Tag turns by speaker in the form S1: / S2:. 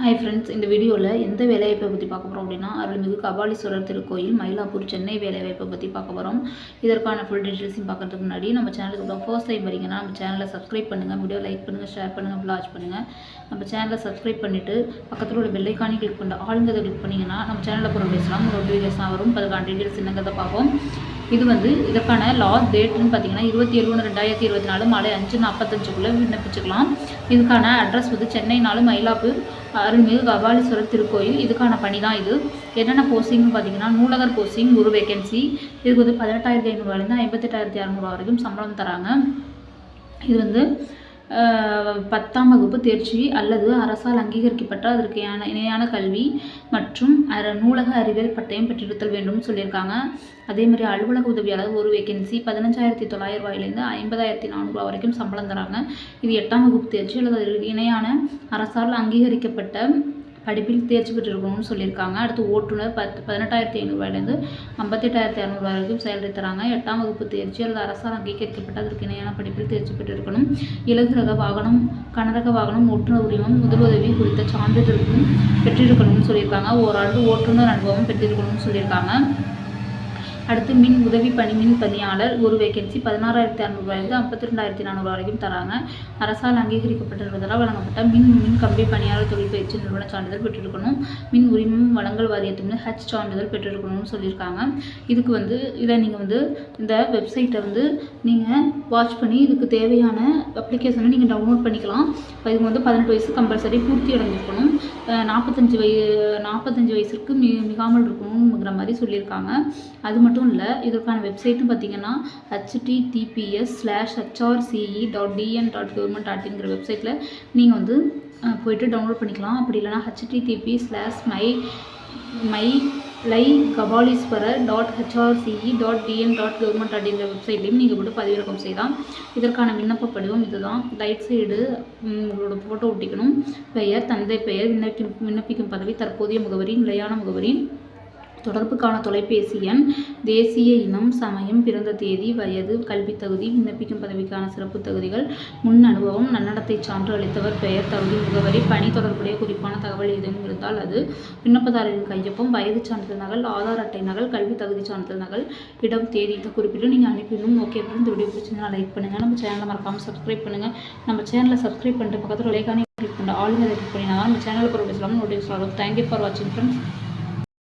S1: Hi friends இந்த வீடியோவில் எந்த வேலைவாய்ப்பை பற்றி பார்க்க போகிறோம் அப்படின்னா அருள்மிகு கபாலீஸ்வரர் திருக்கோயில் மயிலாப்பூர் சென்னை வேலைவாய்ப்பை பற்றி பார்க்க போகிறோம் இதற்கான ஃபுல் டீட்டெயில்ஸையும் பார்க்கறதுக்கு முன்னாடி நம்ம சேனலுக்கு அப்புறம் ஃபர்ஸ்ட் டைம் வரீங்கன்னா நம்ம சேனலை சப்ஸ்கிரைப் பண்ணுங்கள் வீடியோ லைக் பண்ணுங்கள் ஷேர் பண்ணுங்கள் வாட்ச் பண்ணுங்கள் நம்ம சேனலை சப்ஸ்கிரைப் பண்ணிவிட்டு பக்கத்தில் உள்ள பெல்லைக்கானி கிளிக் பண்ணி ஆளுங்கிறத கிளிக் பண்ணிங்கன்னா நம்ம சேனலில் போகிற பேசலாம் நோட்டிஃபிகேஷன் வரும். அதுக்கான டீட்டெயில்ஸ் என்னங்கிறத பார்ப்போம். இது வந்து இதற்கான லாஸ்ட் டேட்னு பார்த்தீங்கன்னா இருபத்தி ஏழு ஒன்று ரெண்டாயிரத்தி இருபத்தி நாலு மாலை அஞ்சு நாற்பத்தஞ்சுக்குள்ளே விண்ணப்பிச்சுக்கலாம். இதுக்கான அட்ரஸ் வந்து சென்னை மயிலாப்பூர் அருள்மிகு கபாலீஸ்வரர் திருக்கோயில். இதுக்கான பணி தான் இது. என்னென்ன போஸ்டிங்னு பார்த்தீங்கன்னா நூலகர் போஸ்டிங் ஒரு வேகன்சி இதுக்கு வந்து பதினெட்டாயிரத்தி ஐநூறுவாலேருந்து ஐம்பத்தெட்டாயிரத்தி அறநூறுவா வரைக்கும் சம்பளம் தராங்க. இது வந்து பத்தாம் வகுப்பு தேர்ச்சி அல்லது அரசால் அங்கீகரிக்கப்பட்ட அதற்கு இணையான கல்வி மற்றும் நூலக அறிவியல் பட்டயம் பெற்றிருத்தல் வேண்டும்னு சொல்லியிருக்காங்க. அதே மாதிரி அலுவலக உதவியாளர் ஒரு வேகன்சி பதினஞ்சாயிரத்தி தொள்ளாயிரம் ரூபாயிலேருந்து ஐம்பதாயிரத்தி நானூறுரூவா வரைக்கும் சம்பளம் தராங்க. இது எட்டாம் வகுப்பு தேர்ச்சி அல்லது இணையான அரசால் அங்கீகரிக்கப்பட்ட படிப்பில் தேர்ச்சி பெற்றிருக்கணும்னு சொல்லியிருக்காங்க. அடுத்து ஓட்டுநர் பத்து பதினெட்டாயிரத்தி ஐநூறுரூவாயிலேருந்து ஐம்பத்தெட்டாயிரத்தி இரநூறுவா வரைக்கும் சேலரி தராங்க. எட்டாம் வகுப்பு தேர்ச்சி அல்லது அரசால் அங்கீகரிக்கப்பட்ட அதற்கு இணையான படிப்பில் தேர்ச்சி பெற்றிருக்கணும். இலகு ரக வாகனம் கனரக வாகனம் ஓட்டுநர் உரிமம் முதலுதவி குறித்த சான்றிதழ்களும் பெற்றிருக்கணும்னு சொல்லியிருக்காங்க. ஓராண்டு ஓட்டுநர் அனுபவம் பெற்றிருக்கணும்னு சொல்லியிருக்காங்க. அடுத்து மின் உதவி பணி மின் பணியாளர் ஒரு வேகன்சி பதினாறாயிரத்தி அறநூறுவாயிலிருந்து ஐம்பத்தி ரெண்டாயிரத்தி நானூறு வரைக்கும் தராங்க. அரசால் அங்கீகரிக்கப்பட்டிருப்பதால் வழங்கப்பட்ட மின் மின் கம்பி பணியாளர் தொழில் பயிற்சி நிறுவன சான்றிதழ் பெற்றிருக்கணும். மின் உரிமம் வழங்கல் வாரியத்தின் ஹச் சான்றிதழ் பெற்றிருக்கணும்னு சொல்லியிருக்காங்க. இதுக்கு வந்து இதை நீங்கள் வந்து இந்த வெப்சைட்டை வந்து நீங்கள் வாட்ச் பண்ணி இதுக்கு தேவையான அப்ளிகேஷனை நீங்கள் டவுன்லோட் பண்ணிக்கலாம். இதுக்கு வந்து பதினெட்டு வயசு கம்பல்சரி பூர்த்தி அடைஞ்சிருக்கணும். நாற்பத்தஞ்சு வய நாற்பத்தஞ்சு வயசுக்கு மி மிகாமல் இருக்கணுங்கிற மாதிரி சொல்லியிருக்காங்க. அது மட்டும் இல்லை இதற்கான வெப்சைட்டும் பார்த்தீங்கன்னா HTTPS slash HRCE dot TN dot government dot இன்கிற வெப்சைட்டில் நீங்கள் வந்து போயிட்டு டவுன்லோட் பண்ணிக்கலாம். அப்படி இல்லைனா HTTP slash my Mylai Kapaleeswarar dot HRCE dot TN dot government dot in வெப்சைட்லையும் நீங்கள் போட்டு பதிவிறக்கம் செய்யலாம். இதற்கான விண்ணப்ப படிவம் இதுதான். ரைட் சைடு உங்களோட ஃபோட்டோ ஒட்டிக்கணும். பெயர் தந்தை பெயர் விண்ணப்பிக்கும் விண்ணப்பிக்கும் பதவி தற்போதைய முகவரி நிலையான முகவரி. தொடர்புக்கான தொலைபேசி எண் தேசிய இனம் சமயம் பிறந்த தேதி வயது கல்வித் தகுதி விண்ணப்பிக்கும் பதவிக்கான சிறப்பு தகுதிகள் முன் அனுபவம் நன்னடத்தை சான்று அளித்தவர் பெயர் தகுதி முகவரி பணி தொடர்புடைய குறிப்பான தகவல் ஏதேனும் இருந்தால் அது விண்ணப்பதாரரின் கையொப்பம் வயது சான்றிதழ் நகல் ஆதார் அட்டை நகல் கல்வி தகுதி சான்றிதழ் நகல் இடம் தேதி இதை குறிப்பிட்டு நீங்கள் அனுப்பிடணும். ஓகே அப்படின்னு இந்த வீடியோ பிடிச்சிருந்தா லைக் பண்ணுங்கள் நம்ம சேனலை மறக்காமல் சப்ஸ்கிரைப் பண்ணுங்கள் நம்ம சேனலை சப்ஸ்கிரைப் பண்ணிட்டு பக்கத்தில் லைக்கானே கிளிக் பண்ணுற ஆளுங்க கிளிக் பண்ணினா நம்ம சேனலுக்கு ஒரு பேசலாம் நோட்டிஃபிகேஷன் வரும். தேங்க்யூ ஃபார் வாட்சிங் ஃப்ரெண்ட்ஸ்